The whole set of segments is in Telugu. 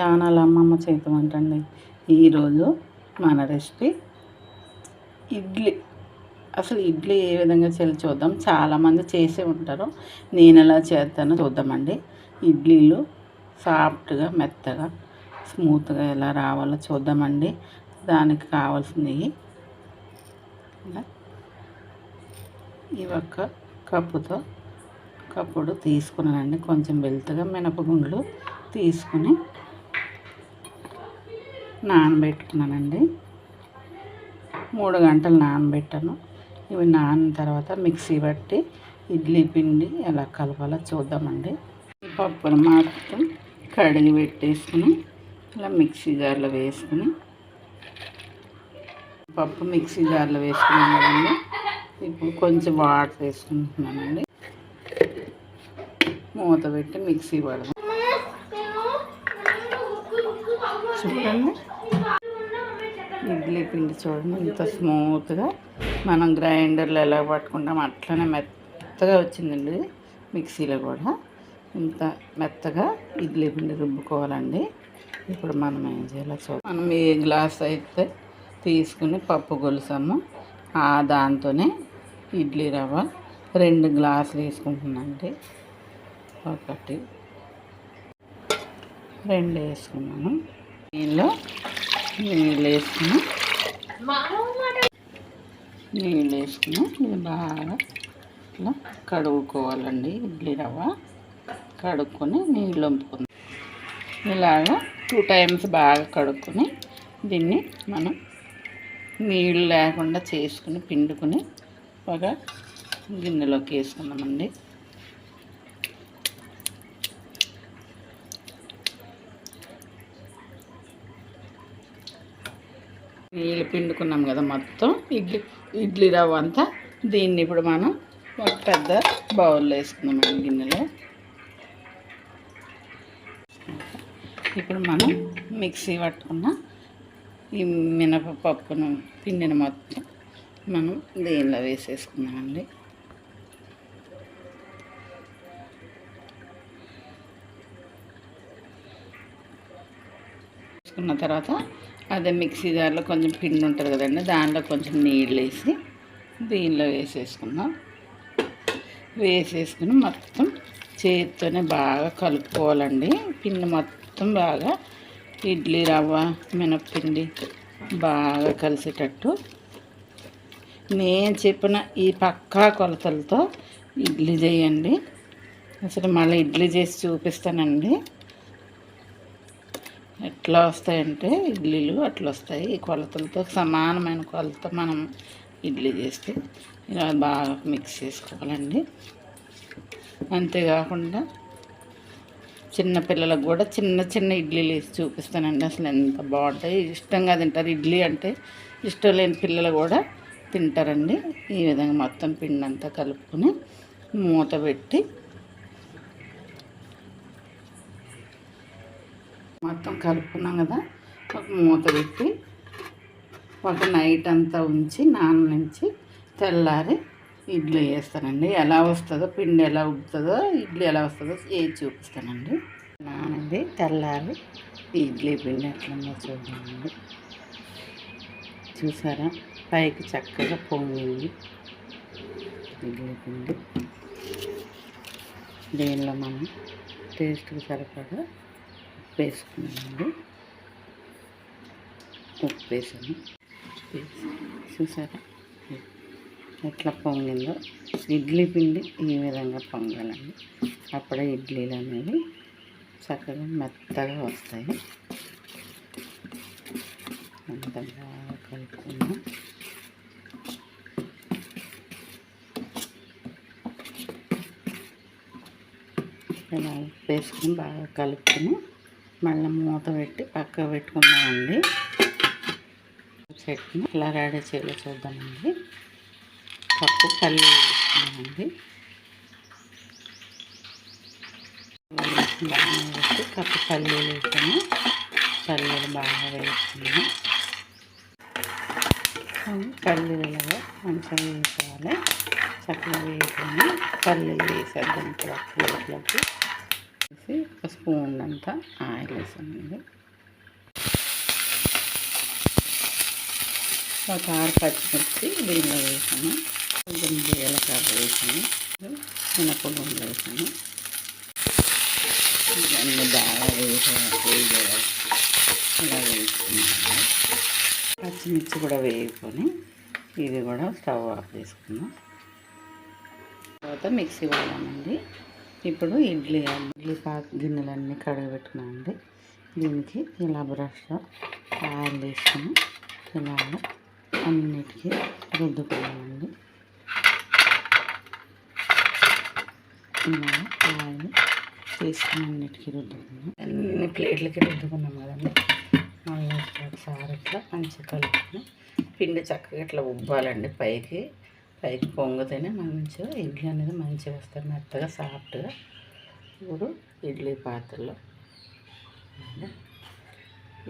ఛానల్ అమ్మమ్మ చేతి వంట అండి. ఈరోజు మన రెసిపీ ఇడ్లీ. అసలు ఇడ్లీ ఏ విధంగా చేయాలి చూద్దాం. చాలామంది చేసే ఉంటారు. నేను ఎలా చేస్తానో చూద్దామండి. ఇడ్లీలు సాఫ్ట్గా మెత్తగా స్మూత్గా ఎలా రావాలో చూద్దామండి. దానికి కావాల్సినవి ఈ ఒక్క కప్పుతో కప్పుడు తీసుకున్నానండి. కొంచెం వెళ్తగా మినపగుండ్లు తీసుకుని నానబెట్టుకున్నానండి. మూడు గంటలు నానబెట్టాను. ఇవి నానిన తర్వాత మిక్సీ పట్టి ఇడ్లీ పిండి ఎలా కలపాలో చూద్దామండి. ఈ పప్పును మాత్రం కడిగి పెట్టేసుకుని ఇలా మిక్సీ జార్లో వేసుకుని పప్పు మిక్సీ జార్లో వేసుకున్నాం కదండి. ఇప్పుడు కొంచెం వాటర్ వేసుకుంటున్నానండి. మూత పెట్టి మిక్సీ పడదాం. చూడండి. ఇడ్లీ పిండి చూడండి ఇంత స్మూత్గా మనం గ్రైండర్లో ఎలా పట్టుకుంటాం అట్లనే మెత్తగా వచ్చిందండి మిక్సీలో కూడా. ఇంత మెత్తగా ఇడ్లీ పిండి రుబ్బుకోవాలండి. ఇప్పుడు మనం ఏం చేయాలో చూడాలి మనం ఏ గ్లాస్ అయితే తీసుకుని పప్పు గొలుసాము ఆ దాంతోనే ఇడ్లీ రవ్వ రెండు గ్లాసులు వేసుకుంటున్నానండి. ఒకటి రెండు వేసుకున్నాను. దీనిలో నీళ్ళు వేసుకుని నీళ్ళు వేసుకుని ఇది బాగా ఇట్లా కడుగుకోవాలండి ఇడ్లీ రవ్వ. కడుక్కొని నీళ్ళు వంపుకుందాం. ఇలాగా టూ టైమ్స్ బాగా కడుక్కొని దీన్ని మనం నీళ్ళు లేకుండా చేసుకుని పిండుకొని ఒక గిన్నెలోకి వేసుకుందామండి. నీళ్ళు పిండుకున్నాం కదా మొత్తం. ఇడ్లీ ఇడ్లీ రవ్వ అంతా దీన్ని ఇప్పుడు మనం ఒక పెద్ద బౌల్లో వేసుకున్నాం గిన్నెలో. ఇప్పుడు మనం మిక్సీ పట్టుకున్న ఈ మినపప్పును పిండిని మొత్తం మనం దీనిలో వేసేసుకున్నామండి వేసుకున్న తర్వాత అదే మిక్సీ జార్లో కొంచెం పిండి ఉంటుంది కదండి దాంట్లో కొంచెం నీళ్ళు వేసి దీనిలో వేసేసుకున్నాం వేసేసుకుని మొత్తం చేతితోనే బాగా కలుపుకోవాలండి. పిండి మొత్తం బాగా ఇడ్లీ రవ్వ మినప్పిండి బాగా కలిసేటట్టు. నేను చెప్పిన ఈ పక్కా కొలతలతో ఇడ్లీ చేయండి. అసలు మళ్ళీ ఇడ్లీ చేసి చూపిస్తానండి. ఎట్లా వస్తాయంటే ఇడ్లీలు అట్లా వస్తాయి. ఈ కొలతలతో సమానమైన కొలత మనం ఇడ్లీ చేస్తే ఇలా బాగా మిక్స్ చేసుకోవాలండి. అంతేకాకుండా చిన్నపిల్లలకు కూడా చిన్న చిన్న ఇడ్లీలు వేసి చూపిస్తానండి. అసలు ఎంత బాగుంటాయి. ఇష్టంగా తింటారు. ఇడ్లీ అంటే ఇష్టం లేని పిల్లలు కూడా తింటారండి. ఈ విధంగా మొత్తం పిండి అంతా కలుపుకొని మూత పెట్టి మొత్తం కలుపుకున్నాం కదా ఒక మూత పెట్టి ఒక నైట్ అంతా ఉంచి నాన్న నుంచి తెల్లారి ఇడ్లీ వేస్తానండి. ఎలా వస్తుందో పిండి ఎలా ఉబ్బుతుందో ఇడ్లీ ఎలా వస్తుందో ఏది చూపిస్తానండి. నానది తెల్లారి ఇడ్లీ పిండి ఎట్లుందో చూడండి చూసారా? పైకి చక్కగా పొంగింది ఇడ్లీ పిండి. దీనిలో మనం టేస్ట్కి సరిపడా ఉప్పు వేసుకున్నానండి ఉప్పు వేసాను చూసారా? ఎట్లా పొంగిందో? ఇడ్లీ పిండి ఈ విధంగా పొంగాలండి. అప్పుడే ఇడ్లీలు అనేవి చక్కగా మెత్తగా వస్తాయి. అంత బాగా కలుపుకున్నాం ఇలా వేసుకుని బాగా కలుపుకొని మళ్ళీ మూత పెట్టి పక్క పెట్టుకుందామండి. చట్నీ ఇలా రెడీ చేయాలో చూద్దామండి. కప్పు పల్లీలు వేసుకున్నామండి బాగా వేసి కప్పు పల్లీలు వేసాము పల్లీలు బాగా వేసుకున్నాము పల్లీలలో మంచిగా వేసుకోవాలి చక్కగా వేసుకొని పల్లీలు వేసేద్దాం ఇప్పుడు ప్లేట్లోకి. వేసి ఒక స్పూన్ అంతా ఆయిల్ వేసానండి. ఒక ఆరు పచ్చిమిర్చి దీనిలో వేసాను. కొంచెం జీలకర్ర వేసాను. మినపగుండు వేసాను. ఇవన్నీ బాగా వేసే ఇలా వేసుకున్నాను. పచ్చిమిర్చి కూడా వేసుకొని ఇది కూడా స్టవ్ ఆఫ్ చేసుకున్నాం తర్వాత మిక్సీ వాడామండి ఇప్పుడు ఇడ్లీ ఇడ్లీ పా గిన్నెలన్నీ కడగబెట్టుకున్నామండి దీనికి ఇలా బ్రష్లో ఆయిల్ వేసుకొని ఇలా అన్నిటికీ రుద్దుకున్నామండి ఇలా ఆయిల్ తీసుకుని అన్నిటికీ రుద్దుకున్నాం అన్ని ప్లేట్లకి రుద్దుకున్నాం కదండి. మళ్ళీ ఒకసారి ఇట్లా మంచిగా కలుపుకొని పిండి చక్కగా ఇట్లా ఉబ్బాలండి పైకి. పైకి పొంగితేనే మంచిగా ఇడ్లీ అనేది మంచిగా వస్తుంది మెత్తగా సాఫ్ట్గా. ఇప్పుడు ఇడ్లీ పాత్రలో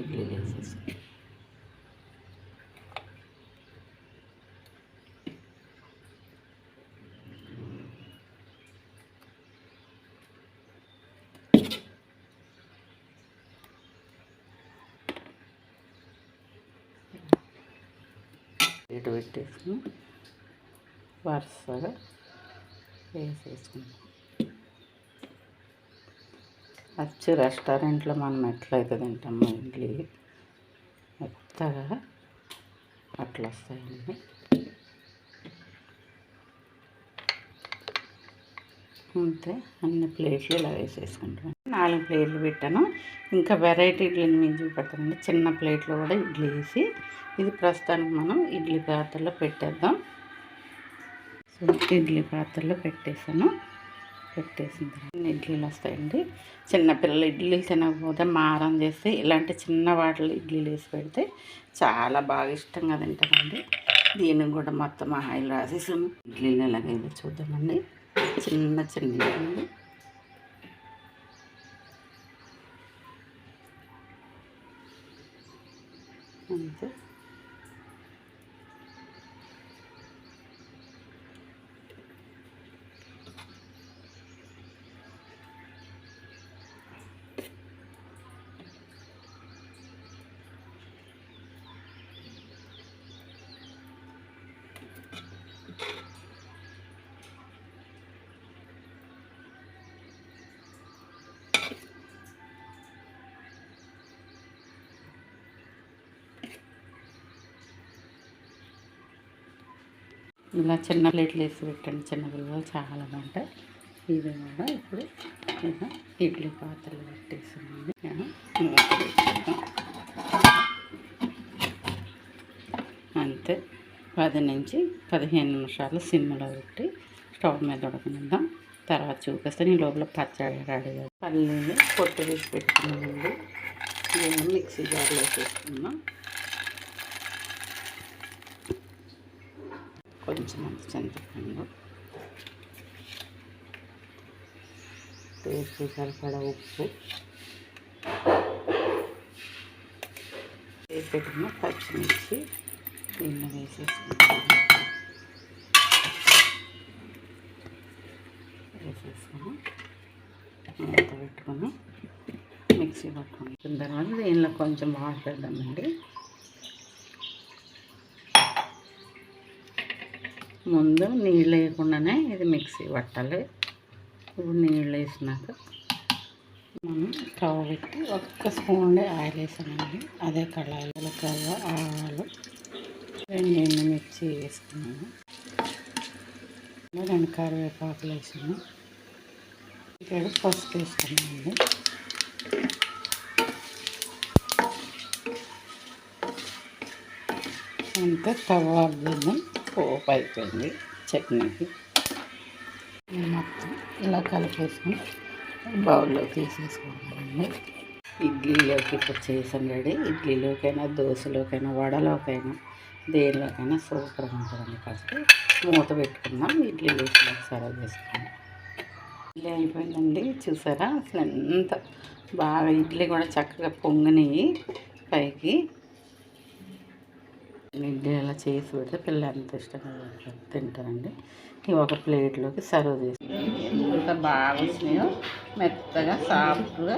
ఇడ్లీ వేసేసి. ఇటు పెట్టేసుకుని వరుసగా వేసేసుకుంటాం వచ్చి రెస్టారెంట్లో మనం ఎట్లయితే తింటాము ఇడ్లీ మెత్తగా అట్లా వస్తాయండి అంతే అన్ని ప్లేట్లు ఇలా వేసేసుకుంటాం. నాలుగు ప్లేట్లు పెట్టాను. ఇంకా వెరైటీ ఇడ్లీని మేము చూపెడతానండి. చిన్న ప్లేట్లో కూడా ఇడ్లీ వేసి ఇది ప్రస్తుతానికి మనం ఇడ్లీ పాత్రలో పెట్టేద్దాం. సో ఇడ్లీ పాత్రలో పెట్టేసాను పెట్టేసిన తర్వాత ఇడ్లీలు వస్తాయండి. చిన్నపిల్లలు ఇడ్లీలు తినకపోతే మారం చేస్తే ఇలాంటి చిన్న వాటిలో ఇడ్లీలు వేసి పెడితే చాలా బాగా ఇష్టంగా తింటారండి. దీనికి కూడా మొత్తం ఆయిల్ రాసేసాము ఇడ్లీలు ఎలాగైతే చూద్దామండి. చిన్న చిన్న అంతే. ఇలా చిన్న ప్లేట్లు వేసి పెట్టండి. చిన్న పిల్లలు చాలా బాగుంటాయి. ఇది కూడా ఇప్పుడు ఇడ్లీ పాత్రలు పెట్టేసి మూత పెట్టేద్దాం. అంతే పది నుంచి పదిహేను నిమిషాలు సిమ్లో పెట్టి స్టవ్ మీద ఉడకనిద్దాం. తర్వాత చూపిస్తే నేను లోపల పచ్చడి రెడీ పల్లీలు పొట్టు వేసి పెట్టుకున్నామండి నేను మిక్సీ జార్లో వేసేసుకుందాం. కొంచెం అంత చింతపండు. టేస్ట్ సరిపడా ఉప్పు. వేసి పెట్టిన పచ్చిమిర్చి. దీన్ని వేసేసుకుంటాను వేసేసుకొని మూత పెట్టుకొని మిక్సీ పట్టుకుని తర్వాత దీనిలో కొంచెం వాటర్ పెడదామండి. ముందు నీళ్ళు వేయకుండానే ఇది మిక్సీ పట్టాలి. ఇప్పుడు నీళ్ళు వేసినాక మనం స్టవ్ పెట్టి ఒక్క స్పూన్ ఆయిల్ వేసామండి. అదే కళాయిలు కవ్వ ఆవాలు రెండు ఎండుమిర్చి వేసుకున్నాము రెండు కరివేపాకులు వేసాము ఇక్కడ పసుపు వేసుకున్నామండి అంతే తవ్వ బియ్యం పోపు అయిపోయింది చట్నీకి. మొత్తం ఇలా కలిపేసుకుని బౌల్లో తీసేసుకోవాలండి ఇడ్లీలోకి ఇప్పుడు చేసాం రెడీ. ఇడ్లీలోకైనా దోశలోకైనా వడలోకైనా దేనిలోకైనా సూపర్గా ఉంటుందండి ఫస్ట్. మూత పెట్టుకుందాం ఇడ్లీ వేసి సర్వ్ చేసుకుందాం. ఇడ్లీ అయిపోయిందండి చూసారా? అసలు ఎంత బాగా ఇడ్లీ కూడా చక్కగా పొంగినాయి పైకి. ఇడ్లీ అలా చేసి పెడితే పిల్లలు ఎంత ఇష్టంగా తింటారండి. ఇవి ఒక ప్లేట్లోకి సర్వ్ చేసి ఎంత బాగా వచ్చినాయో మెత్తగా సాఫ్ట్గా.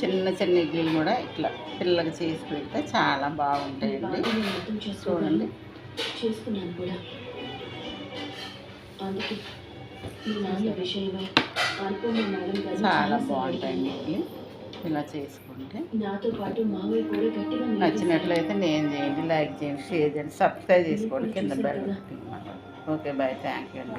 చిన్న చిన్న ఇడ్లీలు కూడా ఇట్లా పిల్లలకి చేసి పెడితే చాలా బాగుంటాయండి. చూడండి. చేసుకున్నాను కూడా. అందుకే చాలా బాగుంటాయండి ఇడ్లీ. ఇలా చేసుకుంటే నాతో పాటు కూడా గట్టిగా నచ్చినట్లయితే నేను చేయండి. లైక్ చేయండి షేర్ చేయండి సబ్స్క్రైబ్ చేసుకోండి. కింద bell okay bye thank you అండి.